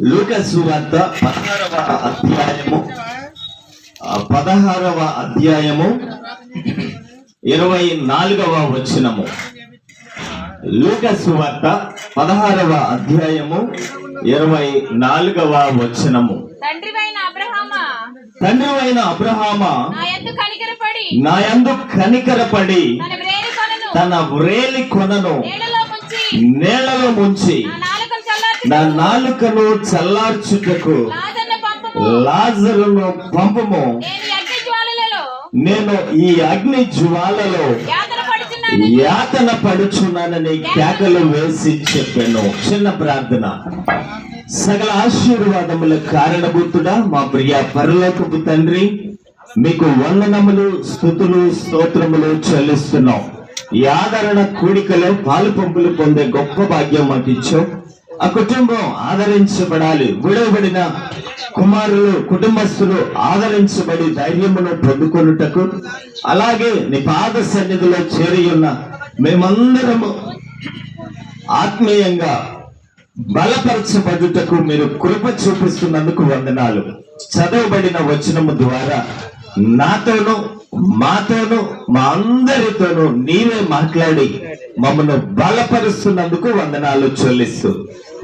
లూకసు వార్త పదహారవ అధ్యాయము. పదహారవ అధ్యాయము. ఇరవై నాలుగవ వచనము. లూకసు వార్త పదహారవ అధ్యాయము. ఇరవై నాలుగవ వచనము. తండ్రి అయిన అబ్రహామా? నా ఎందు కనికరపడి. నా యందు కనికరపడి. తన వ్రేలి కొనను. నేలలో ముంచి. నా నాలుకను చల్లార్చుటకు లాజర్ను పంపము. నేను ఈ అగ్ని జ్వాలలో యాతన పడుచున్నాను యాతన పడుచున్నానని కేకలు వేసి చెప్పాను. చిన్న ప్రార్థన. సకల ఆశీర్వాదముల కారణభూతుడా మా ప్రియ పరలోకపు తండ్రి మీకు వందనములు స్థుతులు స్తోత్రములు చెల్లిస్తున్నాం. ఈ ఆదరణ కూడికలో పాలు పంపులు పొందే గొప్ప భాగ్యం మాకు ఇచ్చావు ఆ కుటుంబం ఆదరించబడాలి. విడవబడిన కుమారులు కుటుంబస్తులు ఆదరించబడి ధైర్యమును పొందుకొనుటకు. అలాగే నీ పాద సన్నిధిలో చేరి ఉన్న మేమందరము ఆత్మీయంగా బలపరచబడుటకు మీరు కృప చూపిస్తున్నందుకు వందనాలు. చదవబడిన వచనము ద్వారా నాతోనూ మాతోను మా అందరితోనూ నీవే మాట్లాడి మమ్మల్ని బలపరుస్తున్నందుకు వందనాలు చెల్లిస్తూ.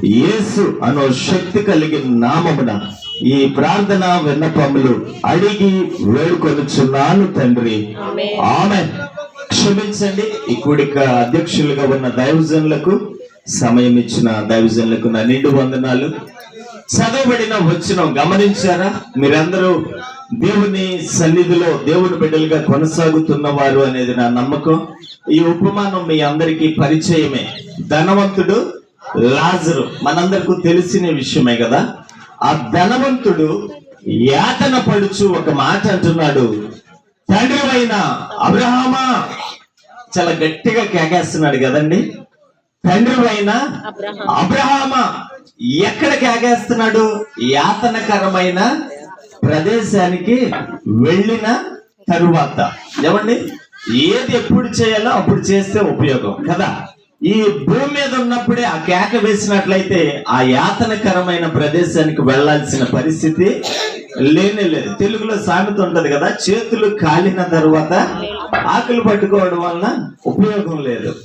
యేసు అనో శక్తి కలిగిన నామమున ఈ ప్రార్థన విన్నపములు అడిగి వేడుకొనుచున్నాను తండ్రి. ఆమె క్షమించండి ఈ కూడిక అధ్యక్షులుగా ఉన్న దైవజనులకు సమయం ఇచ్చిన దైవజనులకు నా నిండు వందనాలు. చదవబడిన వచ్చిన గమనించారా? మీరందరూ దేవుని సన్నిధిలో దేవుని బిడ్డలుగా కొనసాగుతున్న వారు అనేది నా నమ్మకం. ఈ ఉపమానం మీ అందరికీ పరిచయమే. ధనవంతుడు లాజరు. మనందరికీ తెలిసిన విషయమే కదా? ఆ ధనవంతుడు యాతన పడుచు ఒక మాట అంటున్నాడు. తండ్రి అయిన అబ్రహామా చాలా గట్టిగా కేకేస్తున్నాడు కదండి. తండ్రి అయిన అబ్రహామా ఎక్కడ కేకేస్తున్నాడు? యాతనకరమైన ప్రదేశానికి వెళ్ళిన తరువాత. ఏమండి? ఏది ఎప్పుడు చేయాలో అప్పుడు చేస్తే ఉపయోగం కదా? ఈ భూమి మీద ఉన్నప్పుడే ఆ కేక వేసినట్లయితే ఆ యాతనకరమైన ప్రదేశానికి వెళ్ళాల్సిన పరిస్థితి లేనే లేదు. తెలుగులో సామెత ఉంటది కదా చేతులు కాలిన తర్వాత ఆకులు పట్టుకోవడం వలన ఉపయోగం లేదు.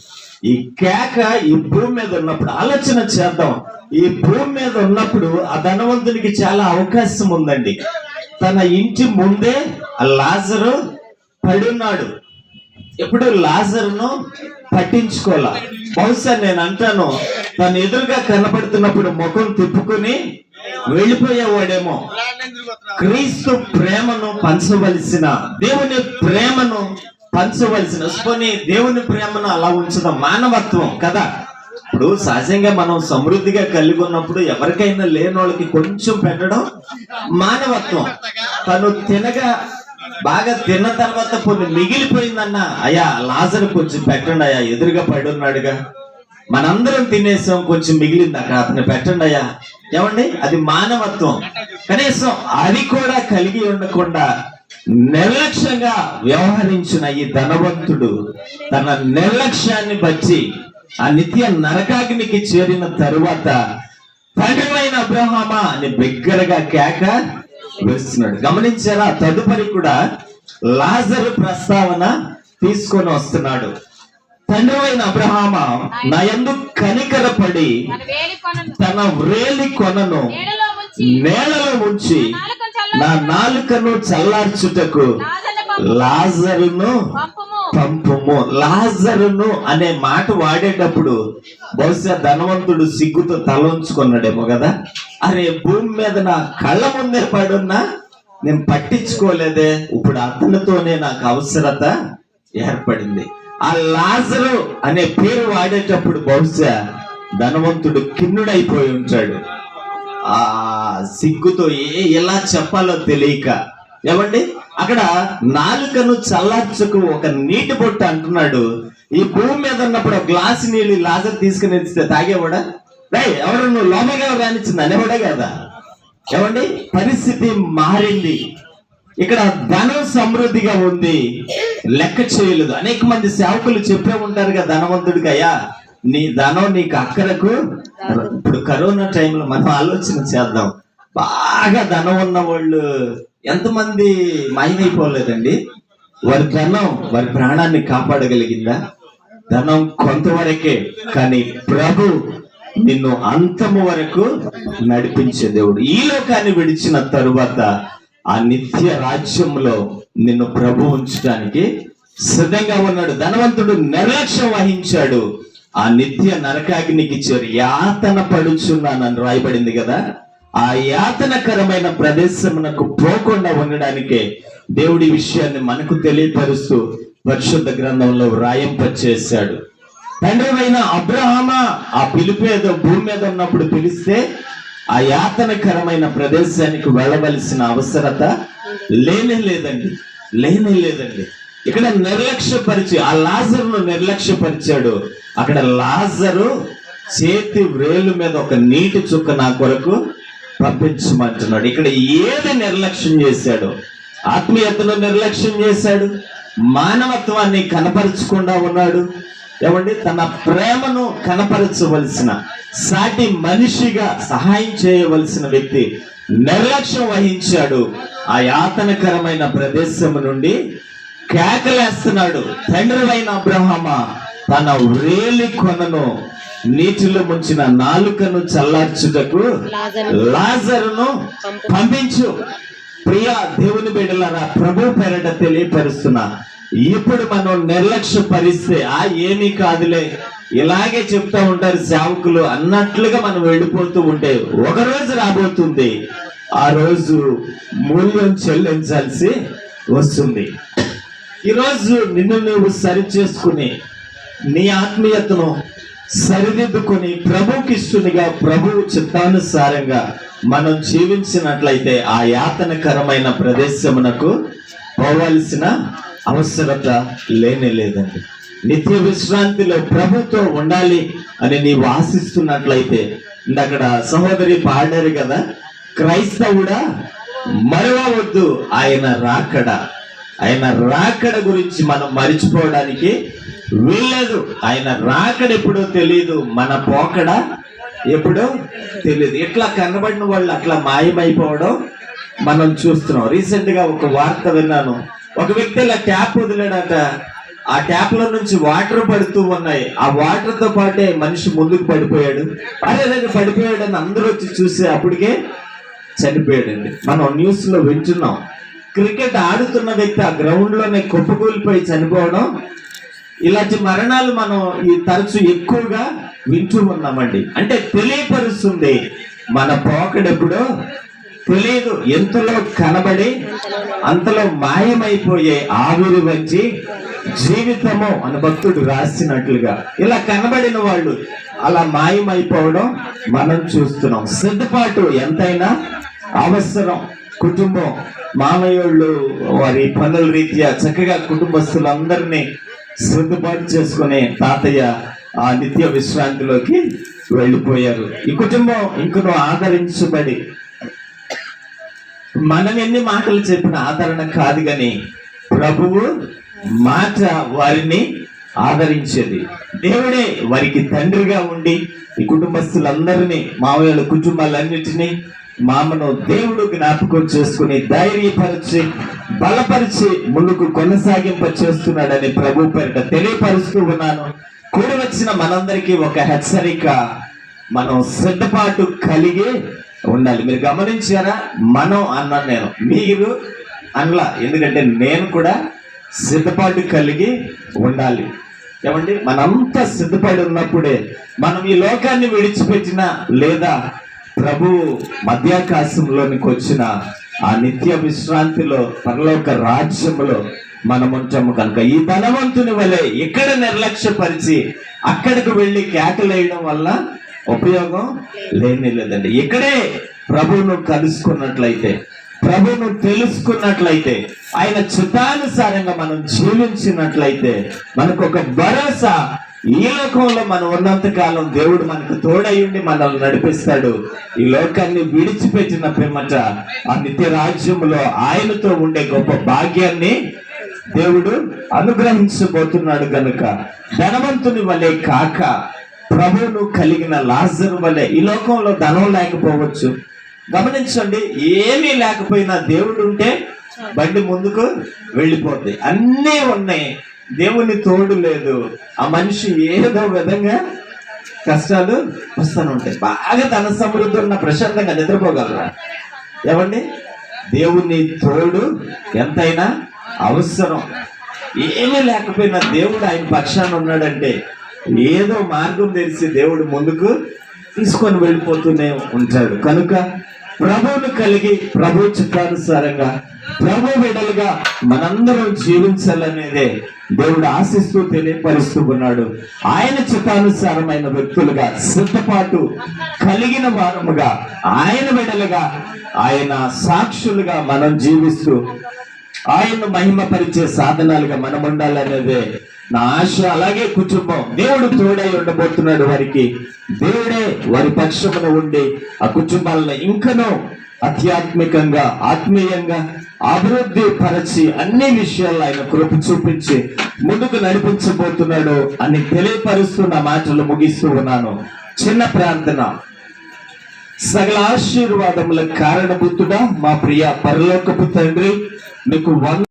ఈ కేక ఈ భూమి మీద ఉన్నప్పుడు ఆలోచన చేద్దాం. ఈ భూమి మీద ఉన్నప్పుడు ఆ ధనవంతునికి చాలా అవకాశం ఉందండి. తన ఇంటి ముందే ఆ లాజరు పడున్నాడు. ఎప్పుడు లాజర్ను పట్టించుకోవాల బహుశా నేను అంటాను తను ఎదురుగా కనపడుతున్నప్పుడు ముఖం తిప్పుకుని వెళ్ళిపోయేవాడేమో. క్రీస్తు ప్రేమను పంచవలసిన దేవుని ప్రేమను పంచవలసిన పోనీ దేవుని ప్రేమను అలా ఉంచడం మానవత్వం కదా. ఇప్పుడు సహజంగా మనం సమృద్ధిగా కలిగి ఉన్నప్పుడు ఎవరికైనా లేని వాళ్ళకి కొంచెం పెట్టడం మానవత్వం. తను తినగా బాగా తిన్న తర్వాత కొన్ని మిగిలిపోయిందన్న. అయ్యా లాజర్ కొంచెం పెట్టండి అయ్యా ఎదురుగా పడి ఉన్నాడుగా. మనందరం తినేసాం కొంచెం మిగిలింది అక్కడ. అతను పెట్టండి అయ్యా. ఏమండి? అది మానవత్వం. కనీసం అది కూడా కలిగి ఉండకుండా నిర్లక్ష్యంగా వ్యవహరించిన ఈ ధనవంతుడు తన నిర్లక్ష్యాన్ని బట్టి ఆ నిత్య నరకాగ్నికి చేరిన తరువాత తండ్రివైన అబ్రహామా అని బిగ్గరగా కేక వేస్తున్నాడు గమనించారా? తదుపరి కూడా లాజరు ప్రస్తావన తీసుకొని వస్తున్నాడు. తండ్రి అయిన అబ్రహామ నా యందు కనికరపడి తన వ్రేలి కొనను. నేలలో ఉంచి నా నాలుకను చల్లార్చుటకు లాజర్ను పంపము లాజరును పంపము. పంపుము. లాజరును అనే మాట వాడేటప్పుడు బహుశా ధనవంతుడు సిగ్గుతో తలంచుకున్నాడేమో కదా? అరే భూమి మీద నా కళ్ళ ముందే పడున్నా నేను పట్టించుకోలేదే. ఇప్పుడు అతనితోనే నాకు అవసరత ఏర్పడింది. ఆ లాజరు అనే పేరు వాడేటప్పుడు బహుశా ధనవంతుడు కిన్నుడైపోయి ఉంటాడు. ఆ సిగ్గుతో ఏ ఎలా చెప్పాలో తెలియక. ఏమండి? అక్కడ నాలుకను చల్లార్చుకు ఒక నీటి బొట్టు అంటున్నాడు. ఈ భూమి మీద ఉన్నప్పుడు గ్లాస్ నీళ్ళు లాజర్ తీసుకుని తాగేవాడా? ఎవరు నువ్వు లోపలిగా రానిచ్చింది? అనేవాడే కదా? ఏమండి? పరిస్థితి మారింది. ఇక్కడ ధనం సమృద్ధిగా ఉంది. లెక్క చేయలేదు. అనేక మంది సేవకులు చెప్పే ఉంటారు కదా ధనవంతుడికి అయ్యా నీ ధనం నీకు అక్కరకు ఇప్పుడు కరోనా టైంలో మనం ఆలోచన చేద్దాం. బాగా ధనం ఉన్న వాళ్ళు ఎంతమంది మాయమైపోలేదండి? వారి ధనం వారి ప్రాణాన్ని కాపాడగలిగిందా? ధనం కొంతవరకే కానీ ప్రభు నిన్ను అంతము వరకు నడిపించే దేవుడు. ఈ లోకాన్ని విడిచిన తరువాత ఆ నిత్య రాజ్యంలో నిన్ను ప్రభు ఉంచడానికి సిద్ధంగా ఉన్నాడు. ధనవంతుడు నిర్లక్ష్యం వహించాడు. ఆ నిత్య నరకాగ్నికి చేరి యాతన పడుచున్నానని రాయబడింది కదా. ఆ యాతనకరమైన ప్రదేశమునకు పోకుండా ఉండడానికే దేవుడి విషయాన్ని మనకు తెలియపరుస్తూ పరిశుద్ధ గ్రంథంలో వ్రాయింప చేశాడు తండ్రివైన అబ్రహామ ఆ పిలుపు ఏదో భూమి మీద ఉన్నప్పుడు పిలిస్తే ఆ యాతనకరమైన ప్రదేశానికి వెళ్ళవలసిన అవసరత లేనే లేదండి లేనే లేదండి. ఇక్కడ నిర్లక్ష్యపరిచి ఆ లాజరును నిర్లక్ష్యపరిచాడు. అక్కడ లాజరు చేతి వ్రేలు మీద ఒక నీటి చుక్క నా కొరకు పంపించమంటున్నాడు. ఇక్కడ ఏది నిర్లక్ష్యం చేశాడు? ఆత్మీయతను నిర్లక్ష్యం చేశాడు. మానవత్వాన్ని కనపరచకుండా ఉన్నాడు. ఏమండి తన ప్రేమను కనపరచవలసిన సాటి మనిషిగా సహాయం చేయవలసిన వ్యక్తి నిర్లక్ష్యం వహించాడు. ఆ యాతనకరమైన ప్రదేశం నుండి కేకలేస్తున్నాడు. తండ్రివైన అబ్రహమ తన వ్రేలి కొనను నీటిలో ముంచిన నాలుకను చల్లార్చుటకు లాజరును పంపించు. ప్రియ దేవుని బిడ్డలారా ప్రభు పేరట తెలియపరుస్తున్నా. ఇప్పుడు మనం నిర్లక్ష్య పరిస్తే ఆ ఏమీ కాదులే. ఇలాగే చెప్తా ఉంటారు సేవకులు అన్నట్లుగా మనం వెళ్ళిపోతూ ఉంటే ఒక రోజు రాబోతుంది. ఆ రోజు మూల్యం చెల్లించాల్సి వస్తుంది. ఈరోజు నిన్ను నువ్వు సరి చేసుకుని నీ ఆత్మీయతను సరిదిద్దుకుని ప్రభుకిష్టునిగా ప్రభువు చిత్తానుసారంగా మనం జీవించినట్లయితే ఆ యాతనకరమైన ప్రదేశమునకు పోవలసిన అవసరత లేనే లేదండి. నిత్య విశ్రాంతిలో ప్రభుతో ఉండాలి అని నీవు ఆశిస్తున్నట్లయితే అక్కడ సహోదరి పాడారు కదా క్రైస్తవుడా? మరవవద్దు ఆయన రాకడ. ఆయన రాకడ గురించి మనం మరిచిపోవడానికి వీల్లేదు. ఆయన రాకడ ఎప్పుడో తెలియదు మన పోకడ ఎప్పుడో తెలియదు ఇట్లా కనబడిన వాళ్ళు అట్లా మాయమైపోవడం మనం చూస్తున్నాం. రీసెంట్గా ఒక వార్త విన్నాను. ఒక వ్యక్తి ఇలా ట్యాప్ వదిలాడట. ఆ ట్యాప్లో నుంచి వాటర్ పడుతూ ఉన్నాయి. ఆ వాటర్తో పాటే మనిషి ముందుకు పడిపోయాడు. అరే పడిపోయాడు అని అందరూ వచ్చి చూసి అప్పటికే చనిపోయాడండి. మనం న్యూస్లో వింటున్నాం. క్రికెట్ ఆడుతున్న వ్యక్తి ఆ గ్రౌండ్లోనే కుప్పకూలిపోయి చనిపోవడం. ఇలాంటి మరణాలు మనం ఈ తరచు ఎక్కువగా వింటూ ఉన్నామండి. అంటే తెలియపరుస్తుంది మన పోకడెప్పుడో తెలియదు ఎంతలో కనబడి అంతలో మాయమైపోయే ఆవిరి వచ్చి జీవితము అని భక్తుడు రాసినట్లుగా. ఇలా కనబడిన వాళ్ళు అలా మాయమైపోవడం మనం చూస్తున్నాం. సిద్ధపాటు ఎంతైనా అవసరం. కుటుంబం మామయ్యోళ్ళు వారి పనుల రీత్యా చక్కగా కుటుంబస్తులందరినీ సిద్ధపాటు చేసుకునే తాతయ్య ఆ నిత్య విశ్రాంతిలోకి వెళ్ళిపోయారు. ఈ కుటుంబం ఇంకను ఆదరించబడి మనం ఎన్ని మాటలు చెప్పిన ఆదరణ కాదు గాని ప్రభువు మాట వారిని ఆదరించేది. దేవుడే వారికి తండ్రిగా ఉండి ఈ కుటుంబస్తులందరినీ మామయ్యల కుటుంబాలన్నిటినీ మామను దేవుడు జ్ఞాపకం చేసుకుని ధైర్యపరిచి బలపరిచి ముందుకు కొనసాగింప చేస్తున్నాడని ప్రభు పేరిట తెలియపరుస్తూ ఉన్నాను. కూడి వచ్చిన మనందరికీ ఒక హెచ్చరిక. మనం సిద్ధపాటు కలిగి ఉండాలి. మీరు గమనించారా? మనం అన్నాను నేను. మీరు అనలా. ఎందుకంటే నేను కూడా సిద్ధపాటు కలిగి ఉండాలి. ఏమండి? మనంతా సిద్ధపడి ఉన్నప్పుడే మనం ఈ లోకాన్ని విడిచిపెట్టిన లేదా ప్రభు మధ్యాకాశంలోనికి వచ్చిన ఆ నిత్య విశ్రాంతిలో పరలోక రాజ్యంలో మనం ఉంటాము కనుక ఈ ధనవంతుని వలె ఇక్కడ నిర్లక్ష్యపరిచి అక్కడికి వెళ్ళి కేకలేయడం వల్ల ఉపయోగం లేని లేదండి. ఇక్కడే ప్రభువును కలుసుకున్నట్లయితే ప్రభువును తెలుసుకున్నట్లయితే ఆయన చిత్తానుసారంగా మనం జీవించినట్లయితే మనకు ఒక భరోసా ఈ లోకంలో మనం ఉన్నంత కాలం దేవుడు మనకు తోడయ్యుండి మనల్ని నడిపిస్తాడు. ఈ లోకాన్ని విడిచిపెట్టిన పిమ్మట ఆ నిత్య రాజ్యంలో ఆయనతో ఉండే గొప్ప భాగ్యాన్ని దేవుడు అనుగ్రహించబోతున్నాడు గనుక ధనవంతుని వలె కాక ప్రభువును కలిగిన లాజరు వలె ఈ లోకంలో ధనం లేకపోవచ్చు. గమనించండి ఏమీ లేకపోయినా దేవుడు ఉంటే బండి ముందుకు వెళ్ళిపోద్ది. అన్నీ ఉన్నాయి. దేవుని తోడు లేదు. ఆ మనిషి ఏదో విధంగా కష్టాలు వస్తూనే ఉంటాయి. బాగా ధన సమృద్ధి ఉన్న ప్రశాంతంగా నిద్రపోగలరా? ఏమండి? దేవుని తోడు ఎంతైనా అవసరం. ఏమీ లేకపోయినా దేవుడు ఆయన పక్షాన ఉన్నాడంటే ఏదో మార్గం తెలిసి దేవుడు ముందుకు తీసుకొని వెళ్ళిపోతూనే ఉంటాడు. కనుక ప్రభువును కలిగి ప్రభు చిత్తానుసారంగా ప్రభు బిడ్డలుగా మనందరం జీవించాలనేదే దేవుడు ఆశిస్తూ తెలియపరుస్తూ ఉన్నాడు. ఆయన చిత్తానుసారమైన వ్యక్తులుగా సిద్ధపాటు కలిగిన వారముగా ఆయన బిడ్డలుగా ఆయన సాక్షులుగా మనం జీవిస్తూ ఆయన మహిమపరిచే సాధనాలుగా మనం ఉండాలనేదే నా ఆశ అలాగే కుటుంబం. దేవుడు తోడై ఉండబోతున్నాడు వారికి. దేవుడే వారి పక్షమున ఉండి ఆ కుటుంబాలను ఇంకనో ఆధ్యాత్మికంగా ఆత్మీయంగా అభివృద్ధి పరచి అన్ని విషయాల్లో ఆయన కృప చూపించి ముందుకు నడిపించబోతున్నాడు అని తెలియపరుస్తున్న మాటలు ముగిస్తూ ఉన్నాను. చిన్న ప్రార్థన. సకల ఆశీర్వాదముల కారణభూతుడా మా ప్రియ పరలోకపు తండ్రి నీకు వంద